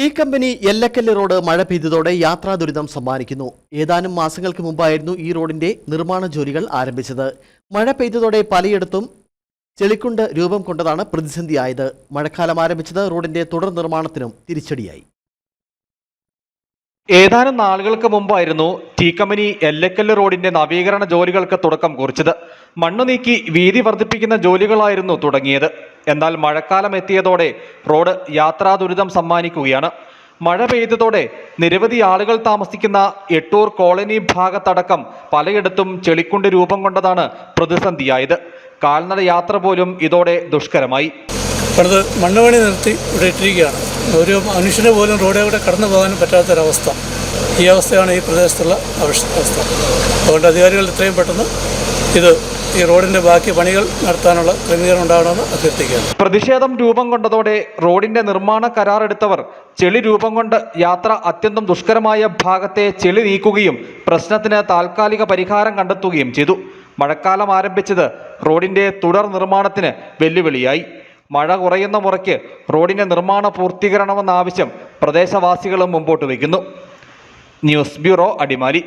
Tea company എല്ലക്കല്ല് road മഴ പെയ്തതോടെ യാത്രാ ദുരിതം സമ്മാനിക്കുന്നു. ഏതാനും മാസങ്ങൾക്ക് മുമ്പായിരുന്നു ഈ റോഡിന്റെ നിർമ്മാണ ജോലികൾ ആരംഭിച്ചത്. മഴ പെയ്തതോടെ പലയിടത്തും ചെളിക്കുണ്ട് രൂപം കൊണ്ടതാണ് പ്രതിസന്ധിയായത്. മഴക്കാലം ആരംഭിച്ചത് റോഡിന്റെ തുടർ നിർമ്മാണത്തിനും തിരിച്ചടിയായി. ഏതാനും നാളുകൾക്ക് മുമ്പായിരുന്നു തീക്കമ്പനി കമ്പനി എല്ലക്കല്ല് റോഡിന്റെ നവീകരണ ജോലികൾക്ക് തുടക്കം കുറിച്ചത്. മണ്ണു നീക്കി വീതി വർദ്ധിപ്പിക്കുന്ന ജോലികളായിരുന്നു തുടങ്ങിയത്. എന്നാൽ മഴക്കാലം എത്തിയതോടെ റോഡ് യാത്രാ ദുരിതം സമ്മാനിക്കുകയാണ്. മഴ പെയ്തതോടെ നിരവധി ആളുകൾ താമസിക്കുന്ന എട്ടൂർ കോളനി ഭാഗത്തടക്കം പലയിടത്തും ചെളിക്കുണ്ട് രൂപം കൊണ്ടതാണ് പ്രതിസന്ധിയായത്. കാൽനട യാത്ര പോലും ഇതോടെ ദുഷ്കരമായി. പണിത് മണ്ണുപണി നിർത്തി ഇവിടെ ഇട്ടിരിക്കുകയാണ്. ഒരു മനുഷ്യന് പോലും റോഡിൽ കൂടെ കടന്നു പോകാനും പറ്റാത്തൊരവസ്ഥ. ഈ അവസ്ഥയാണ് ഈ പ്രദേശത്തുള്ള അവസ്ഥ. അതുകൊണ്ട് അധികാരികൾ എത്രയും പെട്ടെന്ന് ഇത് ഈ റോഡിന്റെ ബാക്കി പണികൾ നടത്താനുള്ള ക്രമീകരണം ഉണ്ടാകണമെന്ന് അഭ്യർത്ഥിക്കുകയാണ്. പ്രതിഷേധം രൂപം കൊണ്ടതോടെ റോഡിന്റെ നിർമ്മാണ കരാറെടുത്തവർ ചെളി രൂപം കൊണ്ട് യാത്ര അത്യന്തം ദുഷ്കരമായ ഭാഗത്തെ ചെളി നീക്കുകയും പ്രശ്നത്തിന് താൽക്കാലിക പരിഹാരം കണ്ടെത്തുകയും ചെയ്തു. മഴക്കാലം ആരംഭിച്ചത് റോഡിന്റെ തുടർ നിർമ്മാണത്തിന് വെല്ലുവിളിയായി. മഴ കുറയുന്ന മുറയ്ക്ക് റോഡിന്റെ നിർമ്മാണ പൂർത്തീകരണമെന്ന ആവശ്യം പ്രദേശവാസികളും മുമ്പോട്ട് വയ്ക്കുന്നു. News bureau Adimali.